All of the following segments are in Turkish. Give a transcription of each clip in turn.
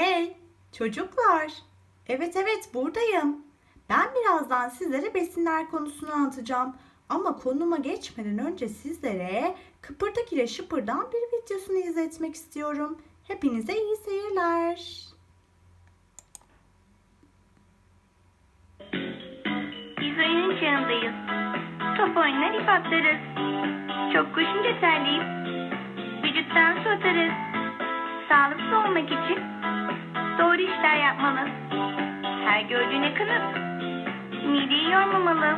Hey çocuklar. Evet evet buradayım. Ben birazdan sizlere besinler konusunu anlatacağım. Ama konuma geçmeden önce sizlere Kıpırdak ile Şıpırdan bir videosunu izletmek istiyorum. Hepinize iyi seyirler. Biz oyunun çağındayız. Top oynar ip atlarız. Çok koşunca terleyip vücuttan su atarız. Sağlıklı olmak için doğru işler yapmalı. Her gördüğüne kanıp mideyi yormamalı.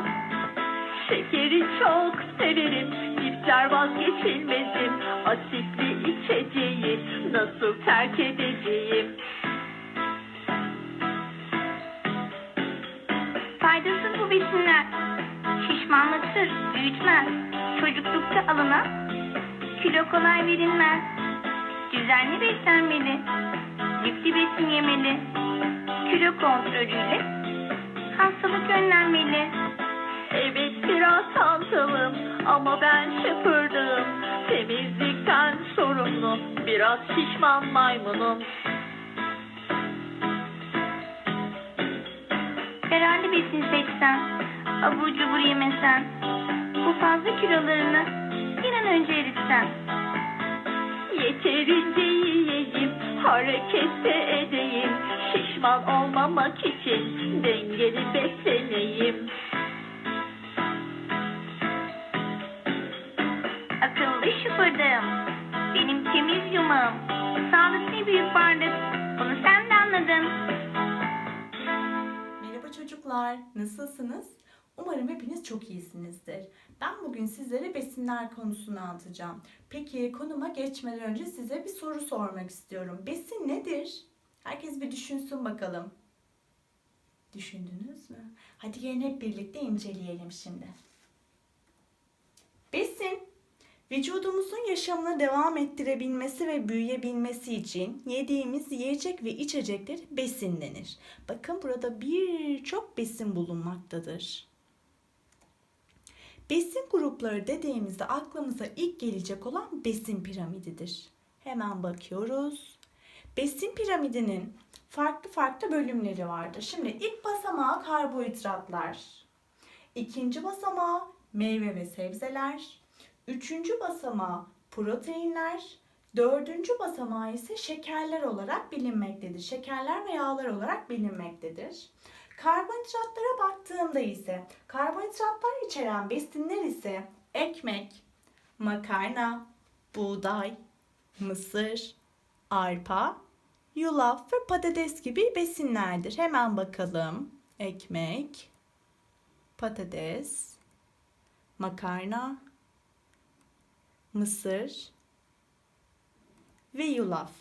Şekeri çok severim, cipler vazgeçilmezim. Asitli içeceği nasıl terk edeceğim? Faydasız bu besinler. Şişmanlatır, büyütmez. Çocuklukta alınan kilo kolay verilmez. Düzenli beslenmeli. Lifli besin yemeli. Kilo kontrolüyle hastalık önlenmeli. Evet biraz hantalım ama ben şıpırdım. Temizlikten sorumlu, biraz şişman maymunum. Yararlı besin seçsen, abur cubur yemesen, bu fazla kilolarını bir an önce eritsen. Yeterince yiyeyim, hareket de edeyim. Şişman olmamak için dengeli besleneyim. Akıllı şıpırdım, benim temiz yumağım, sağlıklı büyük varlık, bunu sen de anladın. Merhaba çocuklar, nasılsınız? Umarım hepiniz çok iyisinizdir. Ben bugün sizlere besinler konusunu anlatacağım. Peki konuma geçmeden önce size bir soru sormak istiyorum. Besin nedir? Herkes bir düşünsün bakalım. Düşündünüz mü? Hadi gelin hep birlikte inceleyelim şimdi. Besin, vücudumuzun yaşamını devam ettirebilmesi ve büyüyebilmesi için yediğimiz yiyecek ve içecekler besin denir. Bakın burada birçok besin bulunmaktadır. Besin grupları dediğimizde aklımıza ilk gelecek olan besin piramididir. Hemen bakıyoruz. Besin piramidinin farklı farklı bölümleri vardır. Şimdi ilk basamağı karbonhidratlar. İkinci basamağı meyve ve sebzeler. Üçüncü basamağı proteinler. Dördüncü basamağı ise şekerler olarak bilinmektedir. Şekerler ve yağlar olarak bilinmektedir. Karbonhidratlara baktığımda ise karbonhidratlar içeren besinler ise ekmek, makarna, buğday, mısır, arpa, yulaf ve patates gibi besinlerdir. Hemen bakalım. Ekmek, patates, makarna, mısır ve yulaf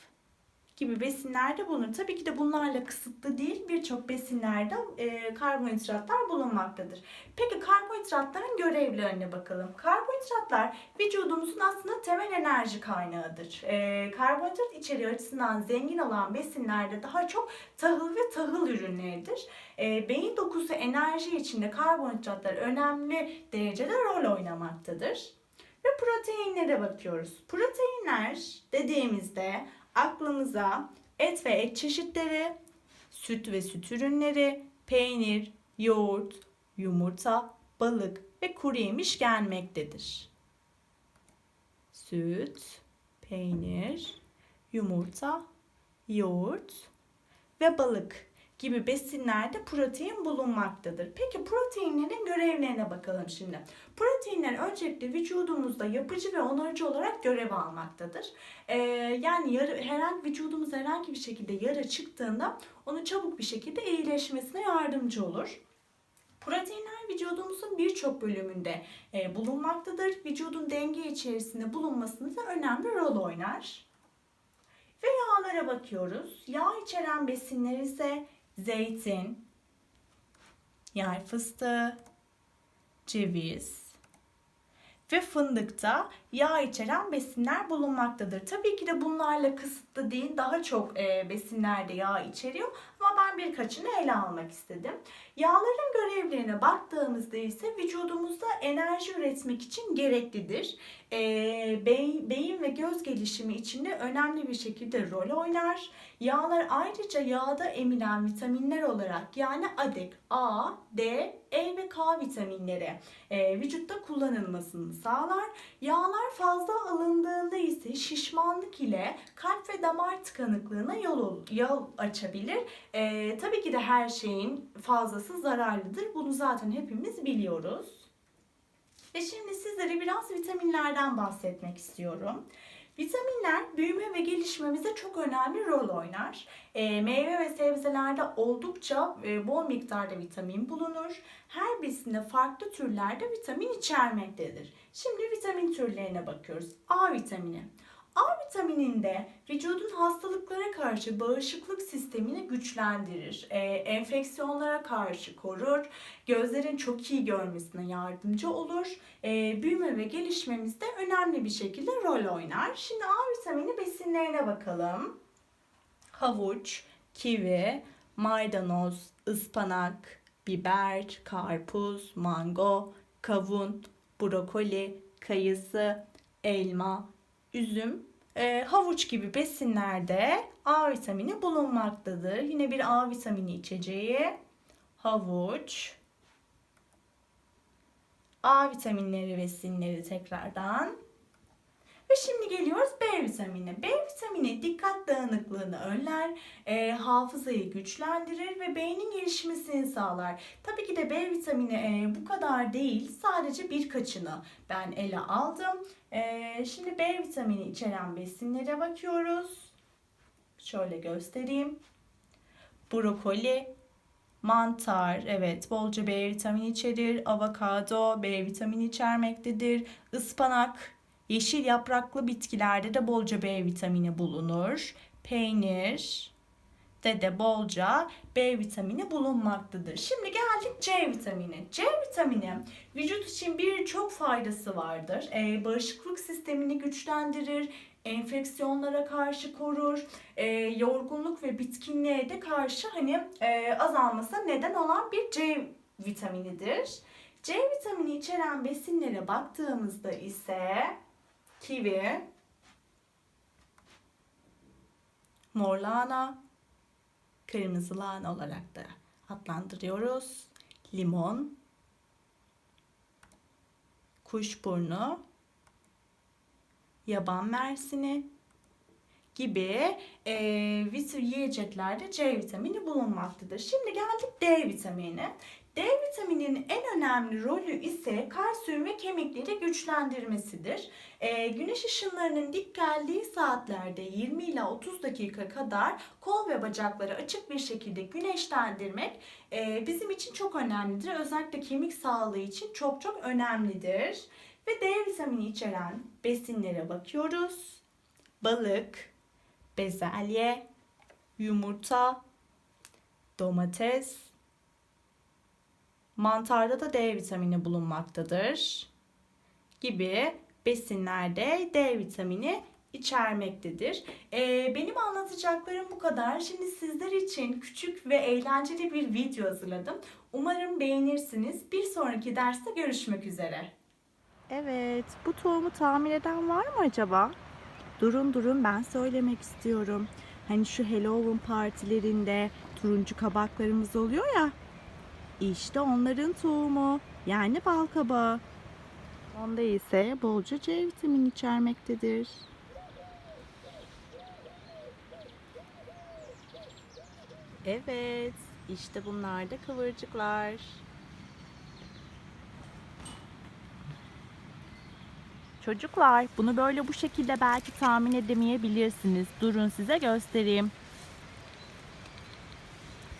gibi besinlerde bulunur. Tabii ki de bunlarla kısıtlı değil birçok besinlerde e, karbonhidratlar bulunmaktadır. Peki karbonhidratların görevlerine bakalım. Karbonhidratlar vücudumuzun aslında temel enerji kaynağıdır. E, karbonhidrat içeriği açısından zengin olan besinlerde daha çok tahıl ve tahıl ürünleridir. E, beyin dokusu enerji içinde karbonhidratlar önemli derecede rol oynamaktadır. Ve proteinlere bakıyoruz. Proteinler dediğimizde aklımıza et ve et çeşitleri, süt ve süt ürünleri, peynir, yoğurt, yumurta, balık ve kuru yemiş gelmektedir. Süt, peynir, yumurta, yoğurt ve balık gibi besinlerde protein bulunmaktadır. Peki proteinlerin görevlerine bakalım şimdi. Proteinler öncelikle vücudumuzda yapıcı ve onarıcı olarak görev almaktadır. Ee, yani yara, herhangi vücudumuz herhangi bir şekilde yara çıktığında onu çabuk bir şekilde iyileşmesine yardımcı olur. Proteinler vücudumuzun birçok bölümünde e, bulunmaktadır. Vücudun denge içerisinde bulunmasında önemli rol oynar. Ve yağlara bakıyoruz. Yağ içeren besinler ise zeytin, yer fıstığı, ceviz ve fındıkta yağ içeren besinler bulunmaktadır. Tabii ki de bunlarla kısıtlı değil, daha çok e, besinlerde yağ içeriyor ama ben birkaçını ele almak istedim. Yağların görevlerine baktığımızda ise vücudumuzda enerji üretmek için gereklidir. E, beyin, beyin ve göz gelişimi için de önemli bir şekilde rol oynar. Yağlar ayrıca yağda emilen vitaminler olarak yani adek A, D, E ve K vitaminleri e, vücutta kullanılmasını sağlar. Yağlar fazla alındığında ise şişmanlık ile kalp ve damar tıkanıklığına yol, yol açabilir. E, tabii ki de her şeyin fazlası zararlıdır. Bunu zaten hepimiz biliyoruz. Ve şimdi sizlere biraz vitaminlerden bahsetmek istiyorum. Vitaminler büyüme ve gelişmemize çok önemli rol oynar. E, meyve ve sebzelerde oldukça e, bol miktarda vitamin bulunur. Her birisinde farklı türlerde vitamin içermektedir. Şimdi vitamin türlerine bakıyoruz. A vitamini. A vitamininde vücudun hastalıklara karşı bağışıklık sistemini güçlendirir, e, enfeksiyonlara karşı korur, gözlerin çok iyi görmesine yardımcı olur, e, büyüme ve gelişmemizde önemli bir şekilde rol oynar. Şimdi A vitamini besinlerine bakalım. Havuç, kivi, maydanoz, ıspanak, biber, karpuz, mango, kavun, brokoli, kayısı, elma, üzüm, e, havuç gibi besinlerde A vitamini bulunmaktadır. Yine bir A vitamini içeceği havuç. A vitaminleri besinleri tekrardan. Ve şimdi geliyoruz B vitamini. B vitamini dikkat dağınıklığını önler, e, hafızayı güçlendirir ve beynin gelişmesini sağlar. Tabii ki de B vitamini e, bu kadar değil, sadece birkaçını ben ele aldım. E, şimdi B vitamini içeren besinlere bakıyoruz. Şöyle göstereyim. Brokoli, mantar, evet bolca B vitamini içerir. Avokado B vitamini içermektedir. Ispanak, Yeşil yapraklı bitkilerde de bolca B vitamini bulunur. Peynir de de bolca B vitamini bulunmaktadır. Şimdi geldik C vitamini. C vitamini vücut için birçok faydası vardır. Ee, bağışıklık sistemini güçlendirir, enfeksiyonlara karşı korur, e, yorgunluk ve bitkinliğe de karşı hani e, azalmasına neden olan bir C vitaminidir. C vitamini içeren besinlere baktığımızda ise kivi, mor lahana, kırmızı lahana olarak da adlandırıyoruz. Limon, kuşburnu, yaban mersini gibi e, vit- yiyeceklerde C vitamini bulunmaktadır. Şimdi geldik D vitamini. D vitamininin en önemli rolü ise kalsiyum ve kemikleri güçlendirmesidir. Ee, güneş ışınlarının dik geldiği saatlerde 20 ila 30 dakika kadar kol ve bacakları açık bir şekilde güneşlendirmek e, bizim için çok önemlidir. Özellikle kemik sağlığı için çok çok önemlidir. Ve D vitamini içeren besinlere bakıyoruz. Balık, bezelye, yumurta, domates, mantarda da D vitamini bulunmaktadır gibi besinlerde D vitamini içermektedir. Ee, benim anlatacaklarım bu kadar. Şimdi sizler için küçük ve eğlenceli bir video hazırladım. Umarım beğenirsiniz. Bir sonraki derste görüşmek üzere. Evet, bu tohumu tahmin eden var mı acaba? Durun durun ben söylemek istiyorum. Hani şu Halloween partilerinde turuncu kabaklarımız oluyor ya. İşte onların tohumu yani bal kabağı. Onda ise bolca C vitamini içermektedir. Evet, işte bunlar da kıvırcıklar. Çocuklar, bunu böyle bu şekilde belki tahmin edemeyebilirsiniz. Durun size göstereyim.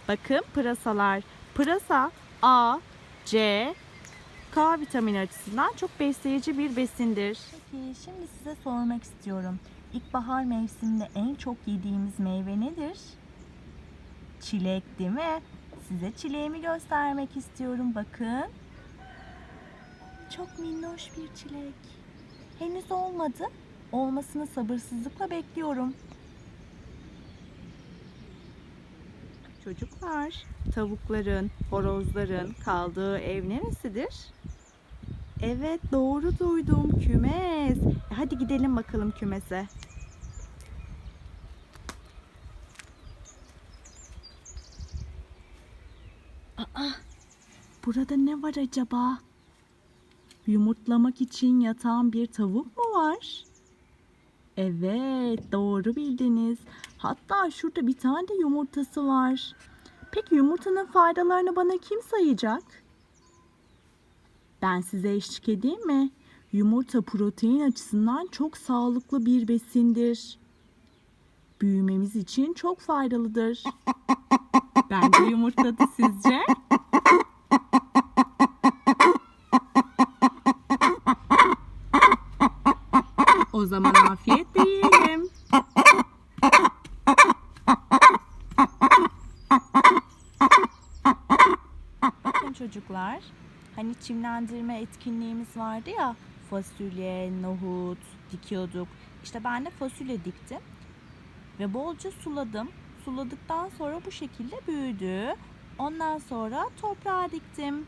Bakın pırasalar. Pırasa A, C, K vitamini açısından çok besleyici bir besindir. Peki şimdi size sormak istiyorum. İlkbahar mevsiminde en çok yediğimiz meyve nedir? Çilek değil mi? Size çileğimi göstermek istiyorum. Bakın. Çok minnoş bir çilek. Henüz olmadı. Olmasını sabırsızlıkla bekliyorum. Çocuklar, tavukların, horozların kaldığı ev neresidir? Evet, doğru duydum. Kümes. E, Hadi gidelim bakalım kümese. Aa, burada ne var acaba? Yumurtlamak için yatan bir tavuk mu var? Evet, doğru bildiniz. Hatta şurada bir tane de yumurtası var. Peki yumurtanın faydalarını bana kim sayacak? Ben size eşlik edeyim mi? Yumurta protein açısından çok sağlıklı bir besindir. Büyümemiz için çok faydalıdır. Bence yumurtladı sizce? Çocuklar, hani çimlendirme etkinliğimiz vardı ya, fasulye, nohut dikiyorduk. İşte ben de fasulye diktim ve bolca suladım. Suladıktan sonra bu şekilde büyüdü. Ondan sonra toprağa diktim.